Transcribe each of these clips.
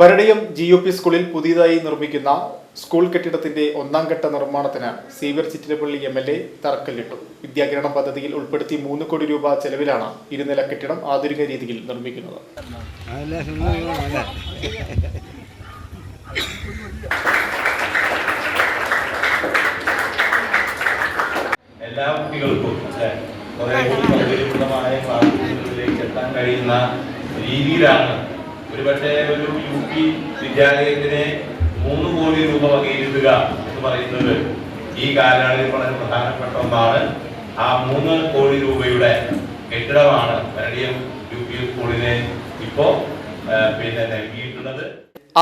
വരടയം G U P സ്കൂളിൽ പുതിയതായി നിർമ്മിക്കുന്ന സ്കൂൾ കെട്ടിടത്തിന്റെ ഒന്നാം ഘട്ട നിർമ്മാണത്തിന് Xavier Chittilappilly M L A തറക്കല്ലിട്ടു. വിദ്യാകിരണം പദ്ധതിയിൽ ഉൾപ്പെടുത്തി മൂന്ന് കോടി രൂപ ചെലവിലാണ് ഇരുനില കെട്ടിടം ആധുനിക രീതിയിൽ നിർമ്മിക്കുന്നത്. എല്ലാ കുട്ടികൾക്കും കുറെ ക്ലാസ് സൗകര്യപ്രദമായ ക്ലാസ്സുകളിലേക്ക് എത്താൻ കഴിയുന്ന രീതിയിലാണ് ഒരുപക്ഷെ ഒരു യു പി വിദ്യാലയത്തിന് മൂന്ന് കോടി രൂപ വകയിരുത്തുക എന്ന് പറയുന്നത് ഈ കാലയളവിൽ വളരെ പ്രധാനപ്പെട്ട ഒന്നാണ്. ആ മൂന്ന് കോടി രൂപയുടെ കെട്ടിടമാണ് വരടിയം യു പി സ്കൂളിന് ഇപ്പോ പിന്നെ നൽകിയിട്ടുള്ളത്.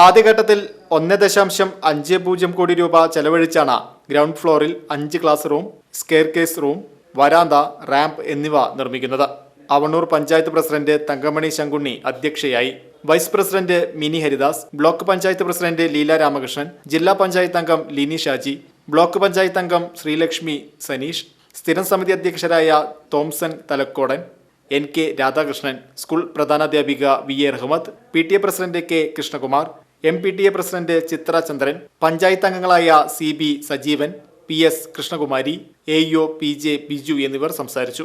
ആദ്യഘട്ടത്തിൽ ഒന്ന് ദശാംശം അഞ്ച് പൂജ്യം കോടി രൂപ ചെലവഴിച്ചാണ് ഗ്രൗണ്ട് ഫ്ലോറിൽ അഞ്ച് class room staircase room വരാന്ത റാമ്പ് എന്നിവ നിർമ്മിക്കുന്നത്. അവണൂർ പഞ്ചായത്ത് പ്രസിഡന്റ് തങ്കമണി ശങ്കുണ്ണി അധ്യക്ഷയായി. Vice president Mini Haridas block panchayat president Leela Ramakrishnan ജില്ലാ പഞ്ചായത്ത് അംഗം ലിനി ഷാജി ബ്ലോക്ക് പഞ്ചായത്ത് അംഗം ശ്രീലക്ഷ്മി സനീഷ് സ്ഥിരം സമിതി അധ്യക്ഷരായ Thomson Thalakkodan N K Radhakrishnan school പ്രധാനാധ്യാപിക V A Rahmath P T A president K Krishnakumar M P T A president Chithra Chandran panchayat അംഗങ്ങളായ C B Sajeevan P S Krishnakumari A O P J Biju എന്നിവർ സംസാരിച്ചു.